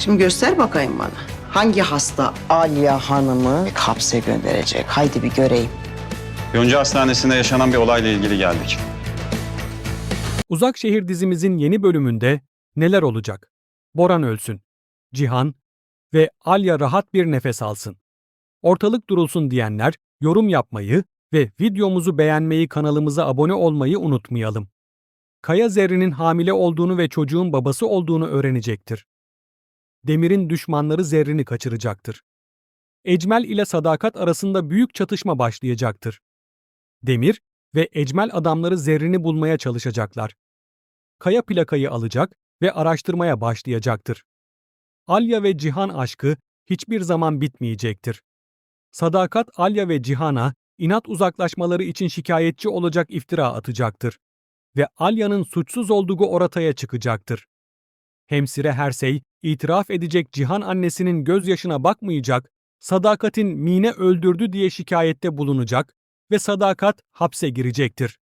Şimdi göster bakayım bana. Hangi hasta Aliye Hanım'ı hapse gönderecek? Haydi bir göreyim. Yonca Hastanesi'nde yaşanan bir olayla ilgili geldik. Uzak Şehir dizimizin yeni bölümünde neler olacak? Boran ölsün, Cihan ve Alya rahat bir nefes alsın. Ortalık durulsun diyenler yorum yapmayı ve videomuzu beğenmeyi kanalımıza abone olmayı unutmayalım. Kaya Zerrin'in hamile olduğunu ve çocuğun babası olduğunu öğrenecektir. Demir'in düşmanları Zerrin'i kaçıracaktır. Ecmel ile Sadakat arasında büyük çatışma başlayacaktır. Demir ve Ecmel adamları Zerrin'i bulmaya çalışacaklar. Kaya plakayı alacak ve araştırmaya başlayacaktır. Alya ve Cihan aşkı hiçbir zaman bitmeyecektir. Sadakat Alya ve Cihan'a inat uzaklaşmaları için şikayetçi olacak iftira atacaktır ve Alya'nın suçsuz olduğu ortaya çıkacaktır. Hemsire Hersey itiraf edecek Cihan annesinin gözyaşına bakmayacak, Sadakat'in Mine öldürdü diye şikayette bulunacak ve Sadakat hapse girecektir.